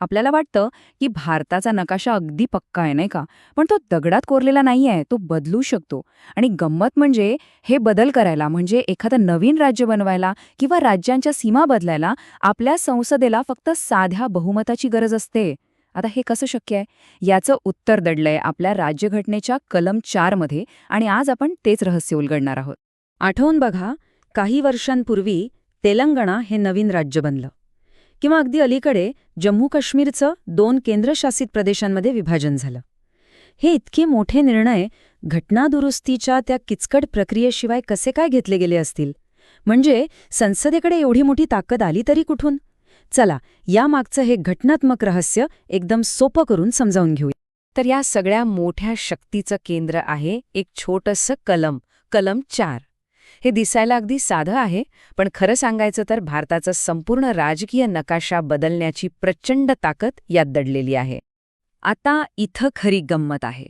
आपल्याला वाटतं की भारताचा नकाशा अगदी पक्का आहे नाही का? पण तो दगडात कोरलेला नाहीये तो बदलू शकतो. आणि गंमत म्हणजे हे बदल करायला म्हणजे एखादं नवीन राज्य बनवायला किंवा राज्यांच्या सीमा बदलायला आपल्या संसदेला फक्त साध्या बहुमताची गरज असते. आता हे कसं शक्य आहे? याचं उत्तर दडलंय आपल्या राज्यघटनेच्या कलम चारमध्ये आणि आज आपण तेच रहस्य उलगडणार आहोत. आठवून बघा काही वर्षांपूर्वी तेलंगणा हे नवीन राज्य बनलं. किंवा अगदी अलीकडे जम्मू काश्मीरचं दोन केंद्रशासित प्रदेशांमध्ये विभाजन झालं. हे इतके मोठे निर्णय घटनादुरुस्तीच्या त्या किचकट प्रक्रियेशिवाय कसे काय घेतले गेले असतील? म्हणजे संसदेकडे एवढी मोठी ताकद आली तरी कुठून? चला यामागचं हे घटनात्मक रहस्य एकदम सोपं करून समजावून घेऊया. तर या सगळ्या मोठ्या शक्तीचं केंद्र आहे एक छोटंसं कलम कलम चार. हे दिसायला अगदी साधं आहे पण खरं सांगायचं तर भारताचा संपूर्ण राजकीय नकाशा बदलण्याची प्रचंड ताकद यात दडलेली आहे. आता इथं खरी गंमत आहे.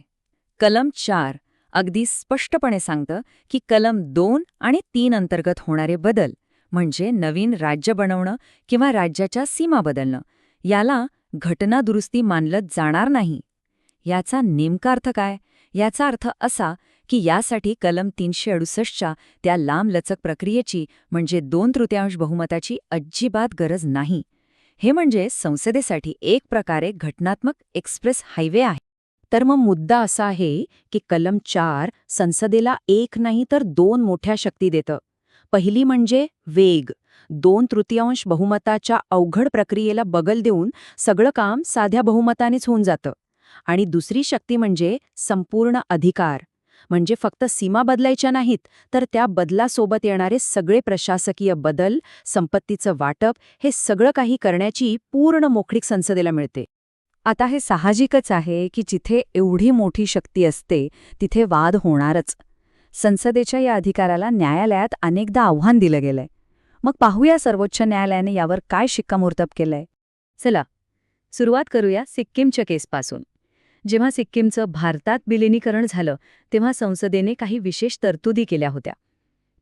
कलम चार अगदी स्पष्टपणे सांगतं की कलम दोन आणि तीन अंतर्गत होणारे बदल म्हणजे नवीन राज्य बनवणं किंवा राज्याच्या सीमा बदलणं याला घटनादुरुस्ती मानलं जाणार नाही. याचा नेमका अर्थ काय? याचा अर्थ असा की यासाठी कलम तीनशे अडुसष्टच्या त्या लांबलचक प्रक्रियेची म्हणजे दोन तृतीयांश बहुमताची अजिबात गरज नाही. हे म्हणजे संसदेसाठी एक प्रकारे घटनात्मक एक्सप्रेस हायवे आहे. तर मग मुद्दा असा आहे की कलम चार संसदेला एक नाही तर दोन मोठ्या शक्ती देतं. पहिली म्हणजे वेग. दोन तृतीयांश बहुमताच्या अवघड प्रक्रियेला बगल देऊन सगळं काम साध्या बहुमतानेच होऊन जातं. आणि दुसरी शक्ती म्हणजे संपूर्ण अधिकार. म्हणजे फक्त सीमा बदलायच्या नाहीत तर त्या बदलासोबत येणारे सगळे प्रशासकीय बदल संपत्तीचं वाटप हे सगळं काही करण्याची पूर्ण मोकळीक संसदेला मिळते. आता हे साहजिकच आहे की जिथे एवढी मोठी शक्ती असते तिथे वाद होणारच. संसदेच्या या अधिकाराला न्यायालयात अनेकदा आव्हान दिलं गेलंय. मग पाहूया सर्वोच्च न्यायालयाने यावर काय शिक्कामोर्तब केलंय. चला सुरुवात करूया सिक्कीमच्या केसपासून. जेव्हा सिक्कीमचं भारतात विलिनीकरण झालं तेव्हा संसदेने काही विशेष तरतुदी केल्या होत्या.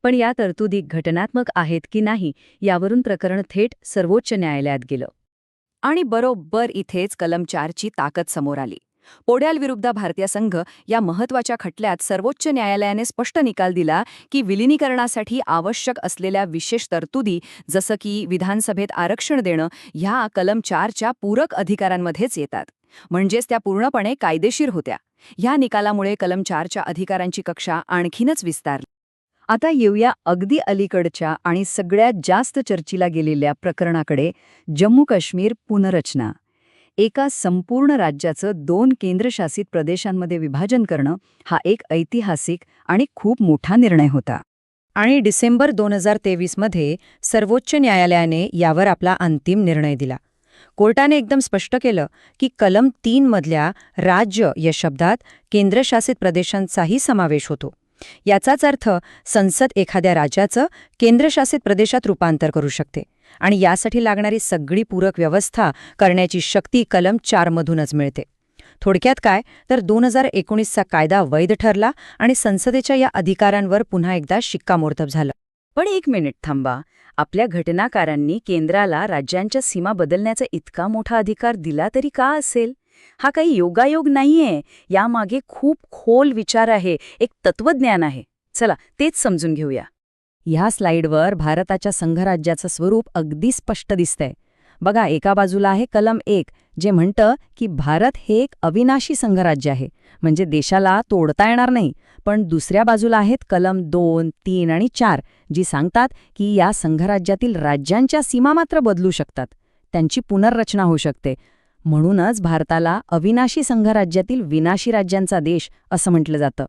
पण या तरतुदी घटनात्मक आहेत की नाही यावरून प्रकरण थेट सर्वोच्च न्यायालयात गेलं. आणि बरोबर इथेच कलम चारची ताकद समोर आली. पोड्याल विरुद्ध भारतीय संघ या महत्त्वाच्या खटल्यात सर्वोच्च न्यायालयाने स्पष्ट निकाल दिला की विलिनीकरणासाठी आवश्यक असलेल्या विशेष तरतुदी जसं की विधानसभेत आरक्षण देणं ह्या कलम चारच्या पूरक अधिकारांमध्येच येतात. म्हणजेच त्या पूर्णपणे कायदेशीर होत्या. ह्या निकालामुळे कलम चारच्या अधिकारांची कक्षा आणखीनच विस्तारली. आता येऊया अगदी अलीकडच्या आणि सगळ्यात जास्त चर्चीला गेलेल्या प्रकरणाकडे जम्मू काश्मीर पुनर्रचना एका संपूर्ण राज्याचं दोन केंद्रशासित प्रदेशांमध्ये विभाजन करणं हा एक ऐतिहासिक आणि खूप मोठा निर्णय होता. आणि डिसेंबर दोन हजार तेवीसमध्ये सर्वोच्च न्यायालयाने यावर आपला अंतिम निर्णय दिला. कोर्टाने एकदम स्पष्ट केलं की कलम तीन मधल्या राज्य या शब्दात केंद्रशासित प्रदेशांचाही समावेश होतो. याचाच अर्थ संसद एखाद्या राज्याचं केंद्रशासित प्रदेशात रूपांतर करू शकते आणि यासाठी लागणारी सगळी पूरक व्यवस्था करण्याची शक्ती कलम चारमधूनच मिळते. थोडक्यात काय? तर दोन हजार एकोणीसचा कायदा वैध ठरला आणि संसदेच्या या अधिकारांवर पुन्हा एकदा शिक्कामोर्तब झालं. पण एक मिनिट थांबा. आपल्या घटनाकारांनी केंद्राला राज्यांच्या सीमा बदलण्याचा इतका मोठा अधिकार दिला तरी का असेल? हा काही योगायोग नाहीये. यामागे खूप खोल विचार आहे. एक तत्वज्ञान आहे. चला तेच समजून घेऊया. ह्या स्लाइडवर भारताच्या संघराज्याचं स्वरूप अगदी स्पष्ट दिसतंय. बघा एका बाजूला आहे कलम एक जे म्हणतं की भारत हे एक अविनाशी संघराज्य आहे. म्हणजे देशाला तोडता येणार नाही. पण दुसऱ्या बाजूला आहेत कलम दोन तीन आणि चार जी सांगतात की या संघराज्यातील राज्यांच्या सीमा मात्र बदलू शकतात. त्यांची पुनर्रचना होऊ शकते. म्हणूनच भारताला अविनाशी संघराज्यातील विनाशी राज्यांचा देश असं म्हटलं जातं.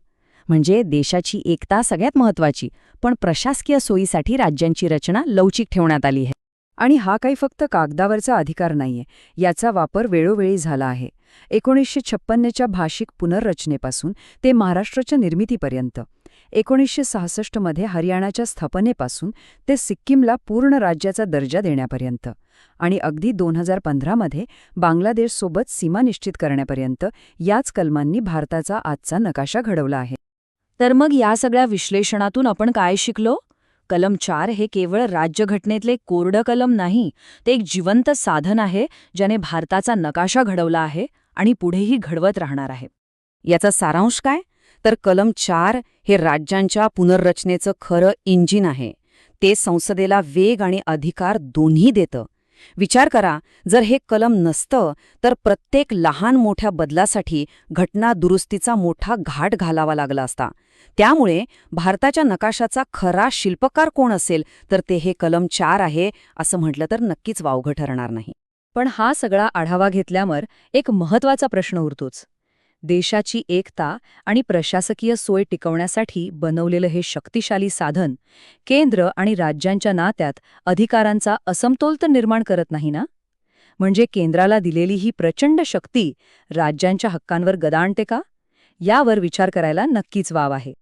म्हणजे देशाची एकता सगळ्यात महत्वाची पण प्रशासकीय सोयीसाठी राज्यांची रचना लवचिक ठेवण्यात आली आहे. आणि हा काही फक्त कागदावरचा अधिकार नाहीये. याचा वापर वेळोवेळी झाला आहे. एकोणीसशे छप्पन्नच्या भाषिक पुनर्रचनेपासून ते महाराष्ट्राच्या निर्मितीपर्यंत. एकोणीसशे सहासष्टमध्ये हरियाणाच्या स्थापनेपासून ते सिक्कीमला पूर्ण राज्याचा दर्जा देण्यापर्यंत आणि अगदी दोन हजार पंधरामध्ये बांगलादेशसोबत सीमा निश्चित करण्यापर्यंत याच कलमांनी भारताचा आजचा नकाशा घडवला आहे. तर मग या सगळ्या विश्लेषणातून आपण काय शिकलो? कलम चार हे केवळ राज्यघटनेतले कोरडं कलम नाही ते एक जिवंत साधन आहे ज्याने भारताचा नकाशा घडवला आहे आणि पुढेही घडवत राहणार आहे. याचा सारांश काय? तर कलम चार हे राज्यांच्या पुनर्रचनेचं खरं इंजिन आहे. ते संसदेला वेग आणि अधिकार दोन्ही देतं. विचार करा जर हे कलम नसतं तर प्रत्येक लहान मोठ्या बदलासाठी घटना दुरुस्तीचा मोठा घाट घालावा लागला असता. त्यामुळे भारताच्या नकाशाचा खरा शिल्पकार कोण असेल तर ते हे कलम चार आहे असं म्हटलं तर नक्कीच वावघं ठरणार नाही. पण हा सगळा आढावा घेतल्यावर एक महत्त्वाचा प्रश्न उरतोच. देशाची एकता आणि प्रशासकीय सोय टिकवण्यासाठी बनवलेलं हे शक्तिशाली साधन केंद्र आणि राज्यांच्या नात्यात अधिकारांचा असमतोल तर निर्माण करत नाही ना? म्हणजे केंद्राला दिलेली ही प्रचंड शक्ती राज्यांच्या हक्कांवर गदा आणते का? यावर विचार करायला नक्कीच वाव आहे.